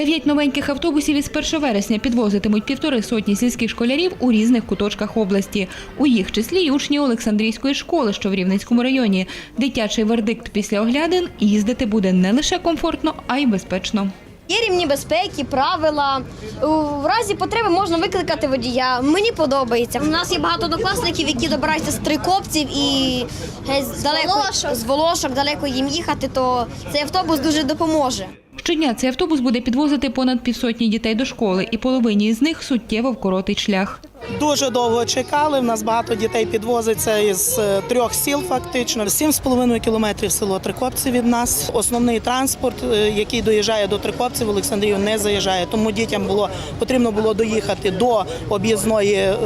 Дев'ять новеньких автобусів із 1 вересня підвозитимуть півтори сотні сільських школярів у різних куточках області. У їх числі й учні Олександрійської школи, що в Рівненському районі. Дитячий вердикт після оглядин їздити буде не лише комфортно, а й безпечно. Є рівні безпеки, правила. У разі потреби можна викликати водія. Мені подобається. У нас є багато однокласників, які добираються з трикопців і геть з далеко з волошок, далеко їм їхати, то цей автобус дуже допоможе. Щодня цей автобус буде підвозити понад півсотні дітей до школи, і половині з них суттєво вкоротить шлях. Дуже довго чекали. В нас багато дітей підвозиться із е, трьох сіл, фактично. 7,5 кілометрів село Трикопці від нас. Основний транспорт, е, який доїжджає до Трикопців, в Олександрію не заїжджає. Тому дітям було потрібно було доїхати до об'їзної е,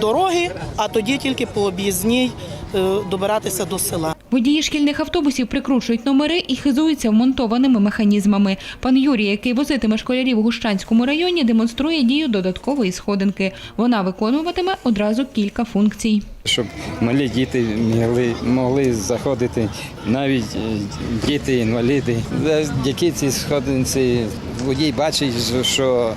дороги, а тоді тільки по об'їзній добиратися до села. Водії шкільних автобусів прикручують номери і хизуються вмонтованими механізмами. Пан Юрій, який возитиме школярів у Гущанському районі, демонструє дію додаткової сходинки. Вона виконуватиме одразу кілька функцій. щоб малі діти могли, могли заходити, навіть е, діти-інваліди. Завдяки цій сходинці водій бачить, що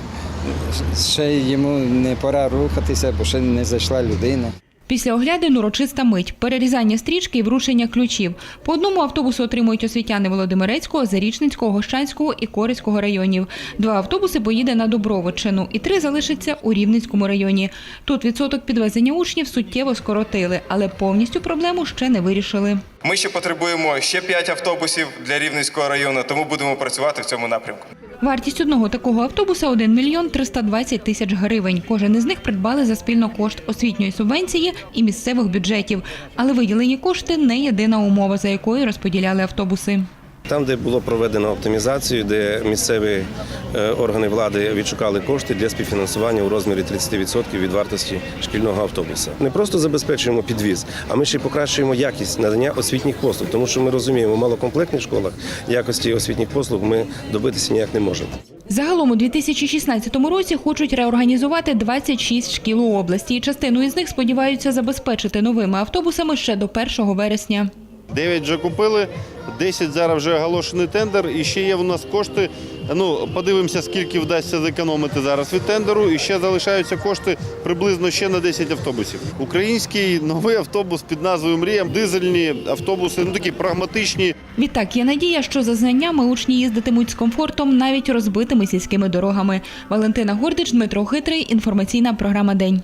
ще йому не пора рухатися, бо ще не зайшла людина. Після оглядин урочиста мить, перерізання стрічки і вручення ключів. По одному автобусу отримують освітяни Володимирецького, Зарічницького, Гощанського і Корицького районів. Два автобуси поїде на Добровичину і три залишаться у Рівненському районі. Тут відсоток підвезення учнів суттєво скоротили, але повністю проблему ще не вирішили. Ми ще потребуємо ще 5 автобусів для Рівненського району, тому будемо працювати в цьому напрямку. Вартість одного такого автобуса 1 мільйон 320 тисяч гривень. Кожен із них придбали за спільно кошт освітньої субвенції і місцевих бюджетів. Але виділені кошти не єдина умова, за якою розподіляли автобуси. Там, де було проведено оптимізацію, де місцеві е, органи влади відшукали кошти для співфінансування у розмірі 30% від вартості шкільного автобуса. Не просто забезпечуємо підвіз, а ми ще й покращуємо якість надання освітніх послуг, тому що ми розуміємо, в малокомплектних школах якості освітніх послуг ми добитися ніяк не можемо. Загалом у 2016 році хочуть реорганізувати 26 шкіл у області, частину із них сподіваються забезпечити новими автобусами ще до 1 вересня. Дев'ять вже купили, 10 зараз вже оголошений тендер, і ще є в нас кошти. Ну, подивимося, скільки вдасться зекономити зараз від тендеру. І ще залишаються кошти приблизно ще на 10 автобусів. Український новий автобус під назвою Мрія, дизельні автобуси, ну такі прагматичні, Відтак є надія, що за знаннями учні їздитимуть з комфортом навіть розбитими сільськими дорогами. Валентина Гордич, Дмитро Хитрий. Інформаційна програма День.